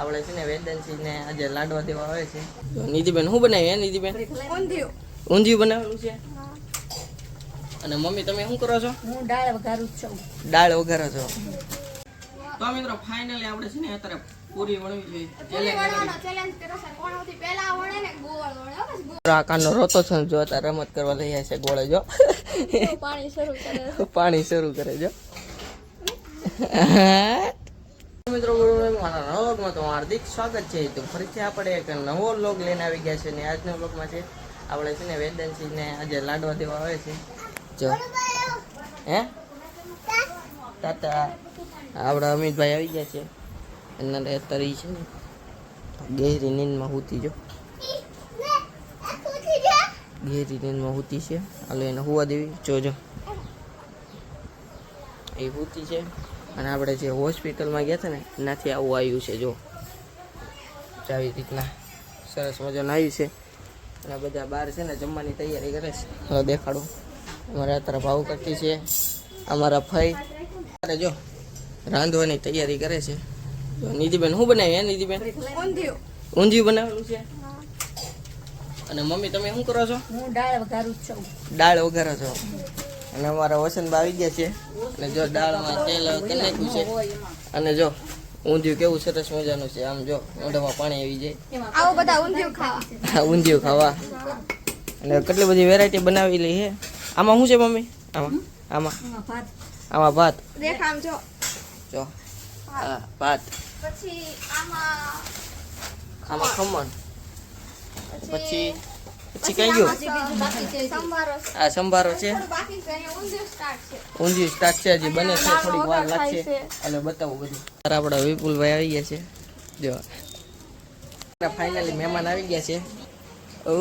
આપણે છે ને વેદનસિંહ ને આજે લાડવા દેવા આવે છે. નિધિબેન શું બનાવ્યું હે નિધિબેન ઊંધિયું. બનાવેલું છે? અને મમ્મી તમે શું કરો છો? હું દાળ વઘારું છું. દાળ વઘારો છો. તો મિત્રો ફાઇનલી આપણે છે ને અત્યારે પૂરી વણવી છે. કોણ સૌથી પહેલા વણે ને ગોળ વણે હો બસ આ કાનનો રોતો છે જો અત્યારે રમત કરવા લઈ આવે છે ગોળે જો. પાણી શરૂ કરે પાણી શરૂ કરે જો. મિત્રો મારા નવા વ્લોગમાં તો હાર્દિક સ્વાગત છે. તો ફરીથી આપણે એક નવો વ્લોગ લઈને આવી ગયા છે ને આજના વ્લોગમાં છે. આપણે છે ને વેદનસિંહને આજે લાડવા દેવા આવે છે. જો. હે? તાતા. આપણા અમિતભાઈ આવી ગયા છે. એના અત્યારે છે ને ગેરી નીંદમાં હુતી જો. ગેરી નીંદમાં હુતી છે. હાલો એને હુવા દેવી. જોજો એ હુતી છે. અને આપણે જે હોસ્પિટલમાં ગયા હતા ને એનાથી આવું આવ્યું છે જો. આવી રીતના સરસ મજાનું આવ્યું છે. અને બધા બહાર છે ને જમવાની તૈયારી કરે છે. હવે દેખાડું. અમારે અત્યારે ભાવ કરતી છે. અમારા ફઈ અરે જો રાંધવાની તૈયારી કરે છે. નિધિબેન શું બનાવી હે નિધિબેન? ઊંધિયું. બનાવેલું છે? અને મમ્મી તમે શું કરો છો? હું દાળ વઘારું છું. દાળ વઘારો છો. અને અમારા વસંતબા આવી ગયા છે. અને જો દાળમાં તેલ કરી નાખ્યું છે. અને જો ઊંધિયું કેવું સરસ મજાનું છે. આમ જો મોઢામાં પાણી આવી જાય. આવો બધા ઊંધિયું ખાવા. ઊંધિયું ખાવા. અને કેટલી બધી વેરાયટી બનાવી લઈ છે? આમાં શું છે મમ્મી? આમાં. આમાં. આમાં ભાત. દેખામ જો. જો. હા ભાત. પછી આમાં આમાં ખમણ. પછી પછી કઈ ગયું? આ સંભારો છે? ઊંધિયું સ્ટાર્ટ છે. ઊંધિયું સ્ટાર્ટ છે હજી બને છે થોડીક વાર લાગશે. એટલે બતાવું બધું. તારા આપણા વિપુલભાઈ આવી ગયા છે. જો. ફાઇનલી મહેમાન આવી ગયા છે. ઓ.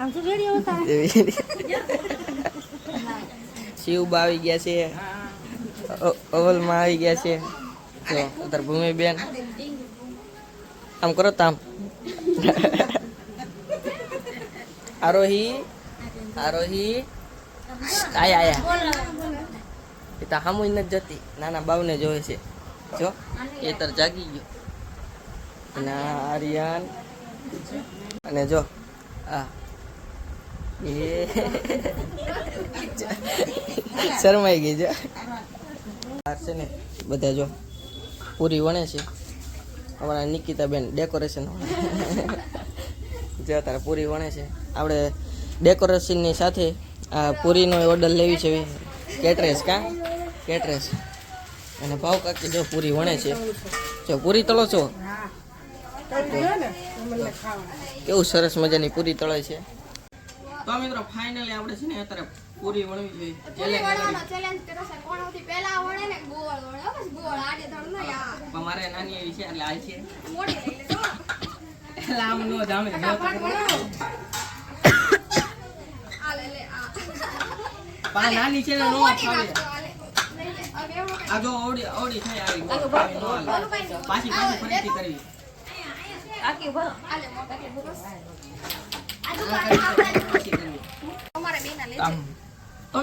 આમ તો શિવબા આવી ગયા છે. અવલમાં આવી ગયા છે. જો અત્યારે ભૂમિબેન. આમ કરો તામ આરોહી આરોહી આયા આયા એ તો હામુય નથી જતી નાના બાવને જોવે છે જો એ તર જાગી ગયો અને આર્યન અને જો આ એ શરમાઈ ગઈ બહાર છે ને બધા જો પૂરી વણે છે અમારા નિકિતાબેન ડેકોરેશન જો અત્યારે પૂરી વણે છે. આપણે ડેકોરેશનની સાથે આ પૂરીનો ઓર્ડર લેવી છે કેટરેસ કા? કેટરેસ અને ભાવ કાકી જો પૂરી વણે છે. જો પૂરી તળો છો? કેવું સરસ મજાની પૂરી તળે છે. તો મિત્રો ફાઇનલી આપણે છે ને અત્યારે પૂરી વણવી જોઈએ. ચેલેન્જ કર્યો છે. કોણ સૌથી પહેલા વણે ને ગોળ વણે. બસ ગોળ આડે ધડ નહીં આ. મારે નાની એવી છે એટલે આ છે. આમ નો જામે નાની છે નો ફાવે આ ઓડી ઓડી થઈ આવી. પાછી પાછી ફરીથી કરવી આકી ભરો આ લે મોટા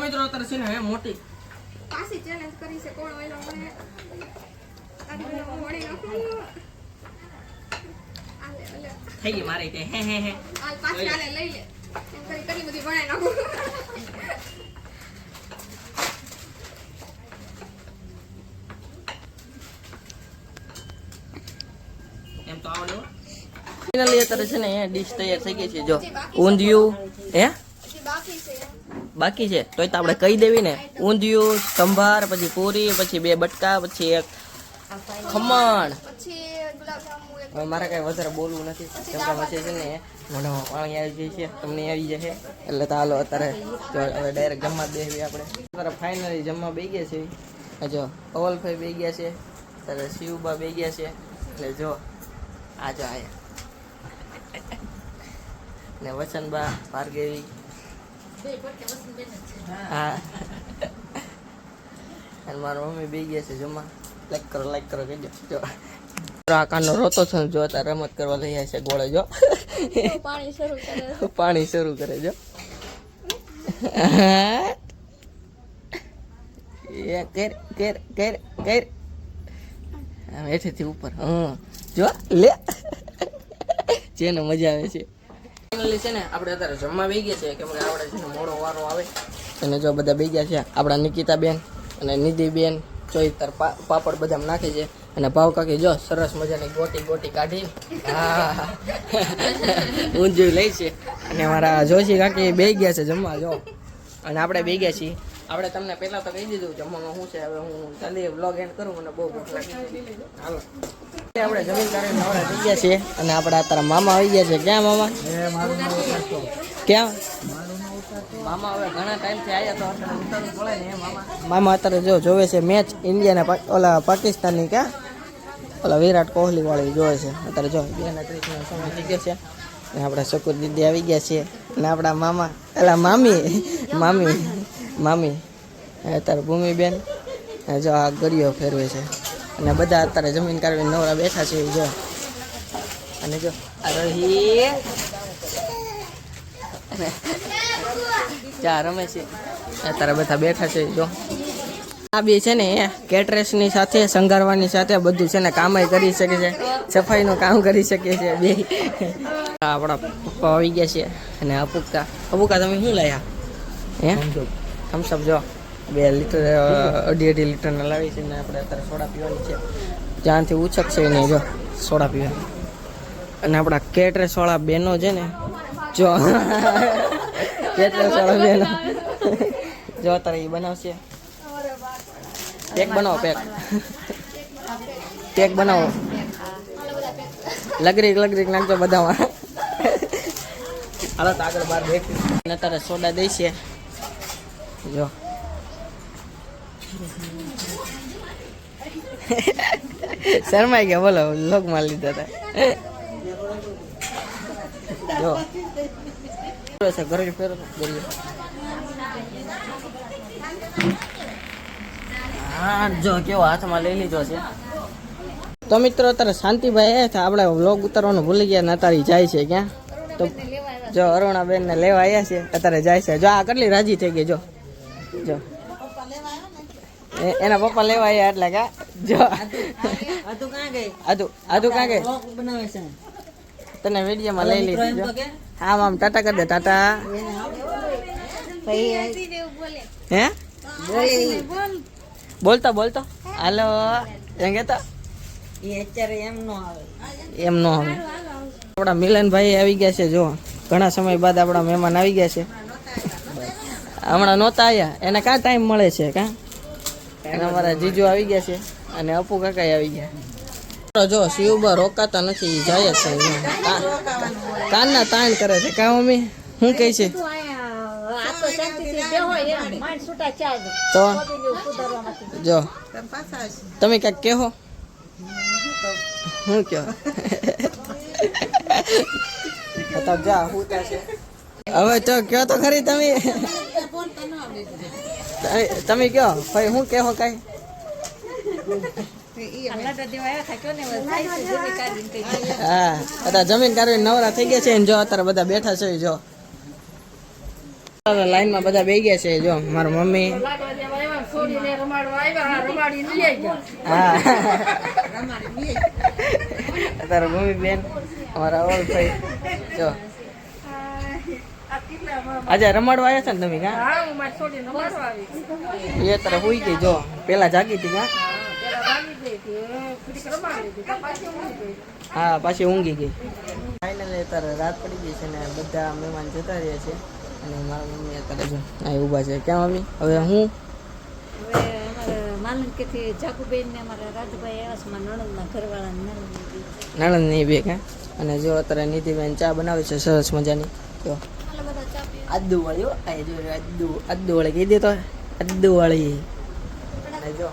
તો અત્યારે છે ને હવે મોટી પાછી ચેલેન્જ કરી છે કોણ ઓઈલો વણે આ બેનો વણી નાખું આ લે આ લે થઈ ગઈ મારી તે. હે હે હે. પાછી આ લઈ લે. એમ કરી કરી બધી વણાઈ નાખું. એમ તો આવડે ફાઇનલી અત્યારે છે ને અહીંયા ડીશ તૈયાર થઈ ગઈ છે. જો ઊંધિયું હે? બાકી છે. બાકી છે? તોય તો આપણે કહી દેવી ને. ઊંધિયું સંભાર પછી પૂરી પછી બે બટકા પછી એક ખમણ પછી ગુલાબજાંબુ એક હવે મારે કાંઈ વધારે બોલવું નથી, કેમ કે પછી છે ને મોઢામાં પાણી આવી જાય છે, તમને આવી જશે. એટલે તો હાલો અત્યારે હવે ડાયરેક્ટ જમવા બેસી આપણે. અત્યારે ફાઇનલી જમવા બે ગયા છે જો અવલભાઈ બે ગયા છે ત્યારે શિવબા બે ગયા છે. એટલે જો, આ જો આયા. ને વચનબા ભાર્ગેવી. હા. અને મારા મમ્મી બે ગયા છે જમવા. લાઈક કરો લાઈક કરો, કહેજો. જો. આ રોતો છે જો અત્યારે રમત કરવા લઈ આવે છે ગોળે જો. પાણી શરૂ કરે પાણી શરૂ કરે જો. કેર કેર કેર કેર. હેઠેથી ઉપર. હં જો લે. જેને મજા આવે છે. ફાઇનલી છે ને આપણે અત્યારે જમવા બે ગયા છે કેમ કે આપણે છે ને મોડો વારો આવે. અને જો બધા બે ગયા છે આપણા નિકિતા બેન અને નિધિ બેન જોઈ તાર પાપડ બધા નાખે છે. અને ભાવ કાકી જો સરસ મજાની ગોટી ગોટી કાઢી. હા. ઊંધિયું લઈ છે. અને મારા જોશી કાકી બે ગયા છે જમવા જો. અને આપણે બે ગયા છીએ. આપણે તમને પહેલા તો કહી દીધું જમવામાં શું છે હવે હું જલ્દી વ્લોગ એન્ડ કરું મને બહુ ભૂખ લાગી હાલો. આપણે જમીન કરીને નવરા થઈ ગયા છીએ અને આપણા તારા મામા આવી ગયા છે. ક્યાં મામા? ક્યાં? મામા હવે ઘણા ટાઈમથી આવ્યા તો અત્યારે મામા? અત્યારે જો જોવે છે મેચ ઇન્ડિયા ને ઓલા પાકિસ્તાનની ક્યાં? ઓલા વિરાટ કોહલી વાળી જોવે છે. અત્યારે જો બે ને સમય થઈ ગયો છે. અને આપણા શકુર દીદી આવી ગયા છે. અને આપણા મામા એલા મામી મામી મામી. અત્યારે ભૂમિબેન જો આ ગરિયો ફેરવે છે. અને બધા અત્યારે જમીન કાઢવી નવરા બેઠા છે જો. અને જો રહી ચા રમે છે. અત્યારે બધા બેઠા છે, જો. આ બી છે ને એ કેટરેસની સાથે સંગારવાની સાથે બધું છે ને કામય કરી શકે છે સફાઈનું કામ કરી શકે છે બે. આપણા પપ્પા આવી ગયા છે અને અપુકા અપુકા તમે શું લાયા? હે? થમ્સઅપ જો. બે લીટર અઢી અઢી લીટરના લાવી છે ને આપણે અત્યારે સોડા પીવાની છે. જ્યાંથી ઉછકશે ને જો સોડા પીવાની. અને આપણા કેટરેસ વાળા બેનો છે ને જો. કેટરેસ વાળા બેનો જો અત્યારે એ બનાવશે. પેક બનાવો પેક પેક બનાવો. લગરીક લગરીક નાખજો બધામાં. હાલો તો આગળ બાર બેઠી અત્યારે સોડા દઈશે જો. શરમાઈ ગયા, બોલો, લોક માર લીધા હતા જો. ઘરે ફેરો હા જો કેવો હાથમાં લઈ લીધો છે. તો મિત્રો અત્યારે શાંતિભાઈ આવ્યા હતા આપણે વ્લોગ ઉતારવાનું ભૂલી ગયા ને અત્યારે જાય છે ક્યાં? તો જો અરુણાબેન ને લેવા આવ્યા છે. અત્યારે જાય છે. જો આ કેટલી રાજી થઈ ગઈ જો. જો. એ- એના પપ્પા લેવા આવ્યા એટલે કા જો. આદુ આદુ ક્યાં ગઈ? તને વિડીયોમાં લઈ લીધી જો. હા મામ ટાટા કરી દે ટાટા. હે? બોલતો બોલતો. હાલો. એમ કેતો? એમ નો આવે. આપણા મિલનભાઈ આવી ગયા છે જો. ઘણા સમય બાદ આપણા મહેમાન આવી ગયા છે. હમણાં નહોતા આવ્યા એને કાં ટાઈમ મળે છે કાં? અને અમારા જીજુ આવી ગયા છે અને અપુ કાકા આવી ગયા. જો શિવબા રોકાતા નથી જાય જ છે. કાનના તાણ કરે છે. કા મમ્મી? શું કહે છે? તો? જો. તમે કાંઈક કહો શું કહો જા હું હવે તો કયો તો ખરી તમે? તમે- તમે કયો? ભાઈ હું કહો કાંઈ? હા અત્યારે જમીન કાઢવી નવરા થઈ ગયા છે જો અત્યારે બધા બેઠા છે જો. લાઈનમાં બધા બે ગયા છે, જો, મારા મમ્મી. અત્યારે મમ્મી બેન, અમારા અવલભાઈ જો. આજે રમાડવા આવ્યા છે ને તમે, કા? એ અત્યારે હોઈ ગઈ, જો. પેલા જાગી હતી, કા? હા, પાછી ઊંઘી ગઈ. ફાઇનલી અત્યારે રાત પડી ગઈ છે ને, બધા મહેમાન જતા રહ્યા છે. અને મારા મમ્મી અત્યારે જો આ ઊભા છે. ક્યાં મમ્મી? હવે હું? હવે અમારા માલનકેથી જાગુબેન ને અમારા રાજભાઈ આવ્યા છે મારા નણંદના ઘરવાળા નણંદ નણંદ નહીં બે કાં અને જો અત્યારે નીતિબેન ચા બનાવે છે સરસ મજાની. જો. આદુ વાળી હો. આ જો આદુ આદુ વાળી કહી દે તો આદુ વાળી જો.